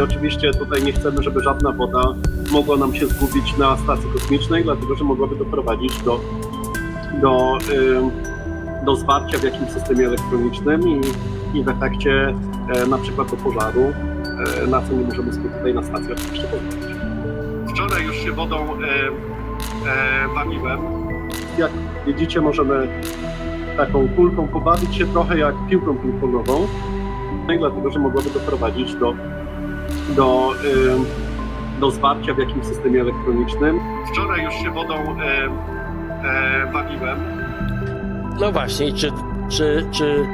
oczywiście tutaj nie chcemy, żeby żadna woda mogła nam się zgubić na stacji kosmicznej, dlatego że mogłaby doprowadzić do, do, do zwarcia w jakimś systemie elektronicznym i, i w efekcie e, na przykład do pożaru, e, na co nie możemy sobie tutaj na stacji oczywiście pozwolić. Wczoraj już się wodą e, bawiłem. Jak widzicie, możemy taką kulką pobawić się trochę jak piłką ping-pongową, no i dlatego, że mogłaby doprowadzić do, do, do zwarcia w jakimś systemie elektronicznym. Wczoraj już się wodą e, e, bawiłem. No właśnie, czy, czy, czy,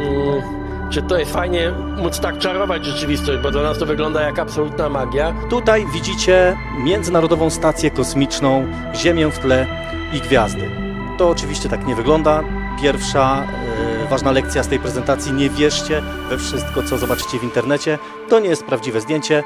mm, czy to jest fajnie móc tak czarować rzeczywistość, bo dla nas to wygląda jak absolutna magia. Tutaj widzicie Międzynarodową Stację Kosmiczną, Ziemię w tle i gwiazdy. To oczywiście tak nie wygląda. Pierwsza ważna lekcja z tej prezentacji: nie wierzcie we wszystko, co zobaczycie w internecie. To nie jest prawdziwe zdjęcie.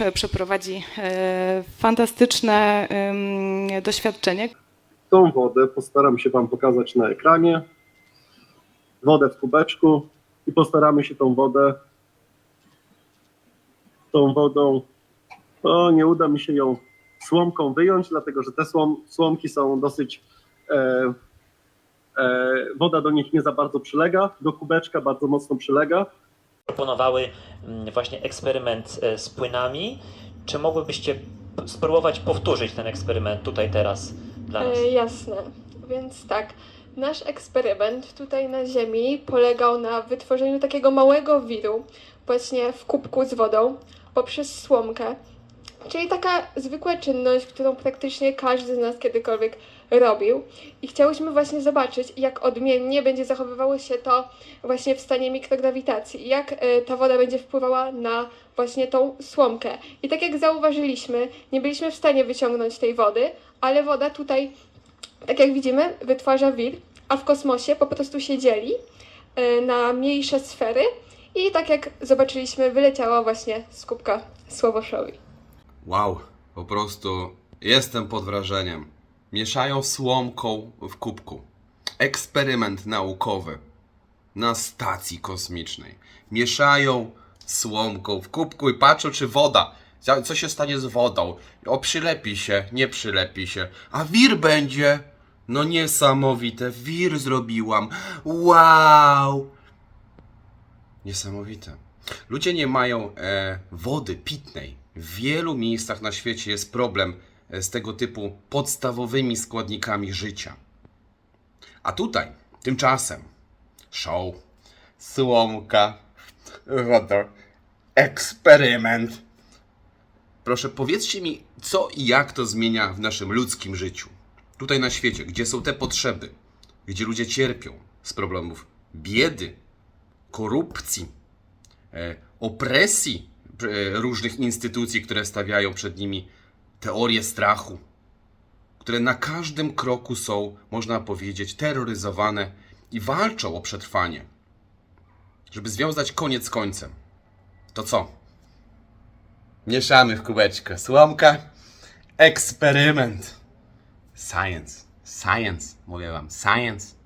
E, przeprowadzi e, fantastyczne doświadczenie. Tą wodę postaram się Wam pokazać na ekranie. Wodę w kubeczku i postaramy się tą wodę tą wodą, o nie uda mi się ją słomką wyjąć, dlatego że te słom, słomki są dosyć e, e, woda do nich nie za bardzo przylega, do kubeczka bardzo mocno przylega. Proponowały mm, właśnie eksperyment e, z płynami. Czy mogłybyście spróbować powtórzyć ten eksperyment tutaj teraz dla nas? E, jasne. Więc tak, nasz eksperyment tutaj na Ziemi polegał na wytworzeniu takiego małego wiru właśnie w kubku z wodą poprzez słomkę. Czyli taka zwykła czynność, którą praktycznie każdy z nas kiedykolwiek robił. I chciałyśmy właśnie zobaczyć, jak odmiennie będzie zachowywało się to właśnie w stanie mikrograwitacji. Jak e, ta woda będzie wpływała na właśnie tą słomkę. I tak jak zauważyliśmy, nie byliśmy w stanie wyciągnąć tej wody, ale woda tutaj tak jak widzimy, wytwarza wir, a w kosmosie po prostu się dzieli e, na mniejsze sfery i tak jak zobaczyliśmy, wyleciała właśnie z kubka Słowoszowi. Wow, po prostu jestem pod wrażeniem. Mieszają słomką w kubku. Eksperyment naukowy na stacji kosmicznej. Mieszają słomką w kubku i patrzą, czy woda. Co się stanie z wodą? O, przylepi się, nie przylepi się. A wir będzie. No niesamowite, wir zrobiłam. Wow! Niesamowite. Ludzie nie mają e, wody pitnej. W wielu miejscach na świecie jest problem z tego typu podstawowymi składnikami życia. A tutaj, tymczasem, show, słomka, woda, eksperyment. Proszę, powiedzcie mi, co i jak to zmienia w naszym ludzkim życiu. Tutaj na świecie, gdzie są te potrzeby, gdzie ludzie cierpią z problemów biedy, korupcji, e, opresji e, różnych instytucji, które stawiają przed nimi teorie strachu, które na każdym kroku są, można powiedzieć, terroryzowane i walczą o przetrwanie, żeby związać koniec z końcem. To co? Mieszamy w kubeczkę słomka, eksperyment. Science, Science, mówię wam, science.